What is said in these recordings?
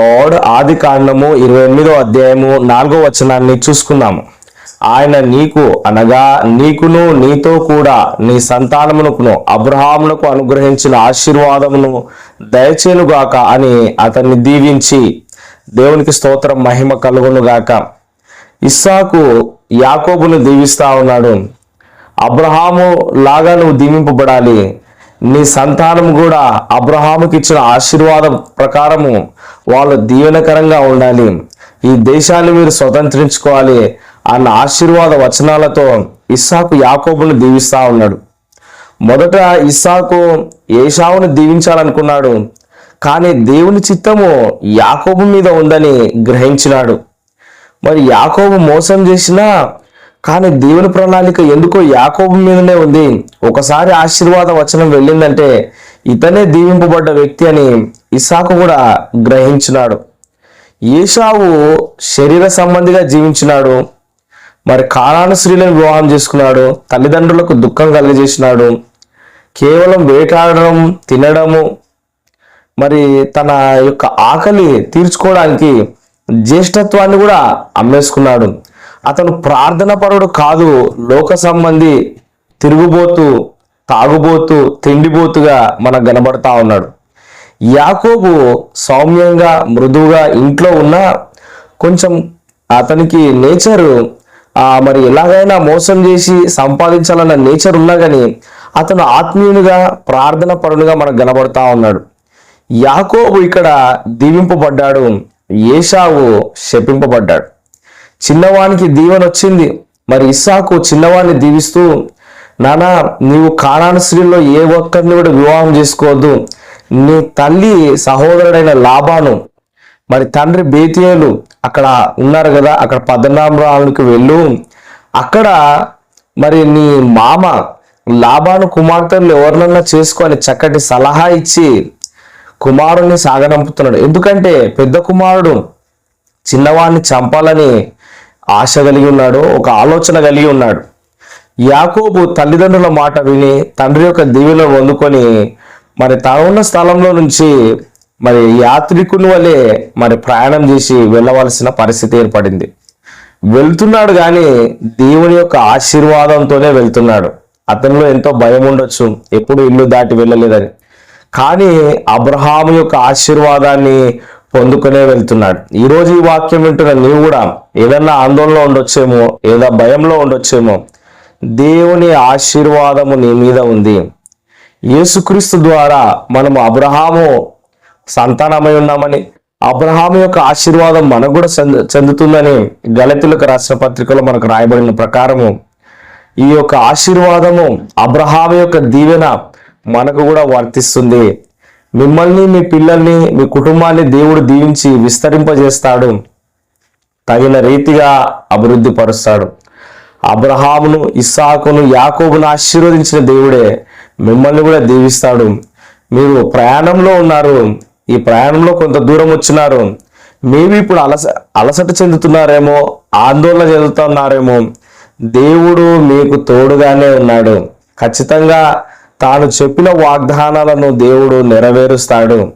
Lord ఆది కాండము ఇరవై ఎనిమిదో అధ్యాయము నాలుగో వచనాన్ని చూసుకుందాము. ఆయన నీకు అనగా నీకును నీతో కూడా నీ సంతానమునకును అబ్రహామునకు అనుగ్రహించిన ఆశీర్వాదమును దయచేనుగాక అని అతన్ని దీవించి దేవునికి స్తోత్రం మహిమ కలుగునుగాక. ఇస్సాకు యాకోబును దీవిస్తా ఉన్నాడు. అబ్రహాము లాగా నువ్వు దీవింపబడాలి. నీ సంతానం కూడా అబ్రహాముకి ఇచ్చిన ఆశీర్వాదం ప్రకారము వాళ్ళు దీవెనకరంగా ఉండాలి. ఈ దేశాన్ని మీరు స్వతంత్రించుకోవాలి అన్న ఆశీర్వాద వచనాలతో ఇస్సాకు యాకోబును దీవిస్తా ఉన్నాడు. మొదట ఇస్సాకు ఏషావును దీవించాలనుకున్నాడు. కానీ దేవుని చిత్తము యాకోబు మీద ఉందని గ్రహించినాడు. మరి యాకోబు మోసం చేసినా కానీ దేవుని ప్రణాళిక ఎందుకో యాకోబు మీదనే ఉంది. ఒకసారి ఆశీర్వాద వచనం వెళ్ళిందంటే ఇతనే దీవింపబడ్డ వ్యక్తి అని ఇసాకు కూడా గ్రహించినాడు. ఏషావు శరీర సంబంధిగా జీవించినాడు. మరి కాలాను స్త్రీలను వివాహం చేసుకున్నాడు. తల్లిదండ్రులకు దుఃఖం కలిగజేసినాడు. కేవలం వేటాడడం తినడము మరి తన యొక్క ఆకలి తీర్చుకోవడానికి జ్యేష్ఠత్వాన్ని కూడా అమ్మేసుకున్నాడు. అతను ప్రార్థన పరుడు కాదు లోక సంబంధి తిరుగుబోతూ తాగుబోతూ తిండిబోతుగా మనకు కనబడతా ఉన్నాడు. యాకోబు సౌమ్యంగా మృదువుగా ఇంట్లో ఉన్న కొంచెం అతనికి నేచరు మరి ఎలాగైనా మోసం చేసి సంపాదించాలన్న నేచర్ ఉన్నా కానీ అతను ఆత్మీయునిగా ప్రార్థన పరుడుగా మనకు కనబడతా ఉన్నాడు. యాకోబు ఇక్కడ దీవింపబడ్డాడు ఏషావు శపింపబడ్డాడు. చిన్నవానికి దీవెన వచ్చింది. మరి ఇస్సాకు చిన్నవాడిని దీవిస్తూ నానా నీవు కానాను స్త్రీల్లో ఏ ఒక్కరిని కూడా వివాహం చేసుకోవద్దు. నీ తల్లి సహోదరుడైన లాభాను మరి తండ్రి బేతియేలు అక్కడ ఉన్నారు కదా అక్కడ పద్మనాభరావునికి వెళ్ళు. అక్కడ మరి నీ మామ లాభాను కుమార్తెలు ఎవరినన్నా చేసుకొని చక్కటి సలహా ఇచ్చి కుమారుణ్ణి సాగనంపుతున్నాడు. ఎందుకంటే పెద్ద కుమారుడు చిన్నవాడిని చంపాలని ఆశ కలిగి ఉన్నాడు ఒక ఆలోచన కలిగి ఉన్నాడు. యాకోబు తల్లిదండ్రుల మాట విని తండ్రి యొక్క దీవెలను పొందుకొని మరి తన ఉన్న స్థలంలో నుంచి మరి యాత్రికుని వలె మరి ప్రయాణం చేసి వెళ్ళవలసిన పరిస్థితి ఏర్పడింది. వెళ్తున్నాడు కానీ దేవుని యొక్క ఆశీర్వాదంతోనే వెళ్తున్నాడు. అతనిలో ఎంతో భయం ఉండొచ్చు ఎప్పుడు ఇల్లు దాటి వెళ్ళలేదని. కానీ అబ్రహాము యొక్క ఆశీర్వాదాన్ని పొందుకునే వెళ్తున్నాడు. ఈ రోజు ఈ వాక్యం వింటున్న నీవు కూడా ఏదన్నా ఆందోళనలో ఉండొచ్చేమో ఏదో భయంలో ఉండొచ్చేమో దేవుని ఆశీర్వాదము నీ మీద ఉంది. యేసుక్రీస్తు ద్వారా మనము అబ్రహాము సంతానమై ఉన్నామని అబ్రహాము యొక్క ఆశీర్వాదం మనకు కూడా చెందు చెందుతుందని గలతులకు రాసిన పత్రికలో మనకు రాయబడిన ప్రకారము ఈ యొక్క ఆశీర్వాదము అబ్రహాము యొక్క దీవెన మనకు కూడా వర్తిస్తుంది. మిమ్మల్ని మీ పిల్లల్ని మీ కుటుంబాన్ని దేవుడు దీవించి విస్తరింపజేస్తాడు. తగిన రీతిగా అభివృద్ధి పరుస్తాడు. అబ్రహామును ఇస్సాకును యాకోబును ఆశీర్వదించిన దేవుడే మిమ్మల్ని కూడా దీవిస్తాడు. మీరు ప్రయాణంలో ఉన్నారు. ఈ ప్రయాణంలో కొంత దూరం వచ్చినారు. మీరు ఇప్పుడు అలస అలసట చెందుతున్నారేమో ఆందోళన చెందుతున్నారేమో దేవుడు మీకు తోడుగానే ఉన్నాడు. ఖచ్చితంగా తాను చెప్పిన వాగ్దానాలను దేవుడు నెరవేరుస్తాడు.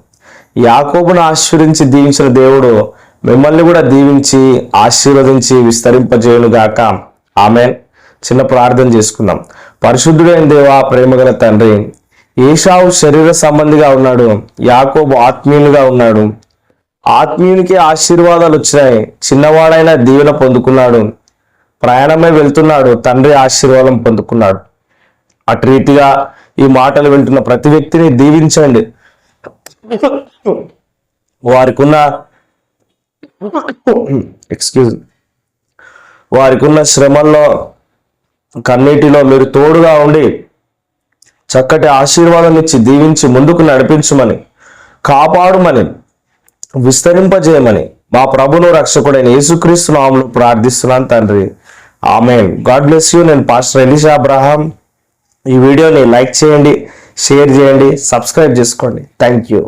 యాకోబును ఆశీర్వించి దీవించిన దేవుడు మిమ్మల్ని కూడా దీవించి ఆశీర్వదించి విస్తరింపజేయునుగాక. ఆమె చిన్న ప్రార్థన చేసుకుందాం. పరిశుద్ధుడైన దేవా ప్రేమగల తండ్రి ఏషావు శరీర సంబంధిగా ఉన్నాడు యాకోబు ఆత్మీయునిగా ఉన్నాడు. ఆత్మీయునికి ఆశీర్వాదాలు వచ్చినాయి చిన్నవాడైన దీవెన పొందుకున్నాడు. ప్రయాణమే వెళ్తున్నాడు తండ్రి ఆశీర్వాదం పొందుకున్నాడు. అటు రీతిగా ఈ మాటలు వింటున్న ప్రతి వ్యక్తిని దీవించండి. వారికి ఉన్న ఎక్స్క్యూజ్ వారికి ఉన్న శ్రమల్లో కన్నీటిలో మీరు తోడుగా ఉండి చక్కటి ఆశీర్వాదం ఇచ్చి దీవించి ముందుకు నడిపించమని కాపాడుమని విస్తరింపజేయమని మా ప్రభును రక్షకుడైన యేసుక్రీస్తు నామములో ప్రార్థిస్తున్నాను తండ్రి. ఆమె గాడ్ బ్లెస్ యూ. నేను పాస్టర్ ఎలిషా అబ్రహాం. ఈ వీడియోని లైక్ చేయండి షేర్ చేయండి సబ్స్క్రైబ్ చేసుకోండి. Thank you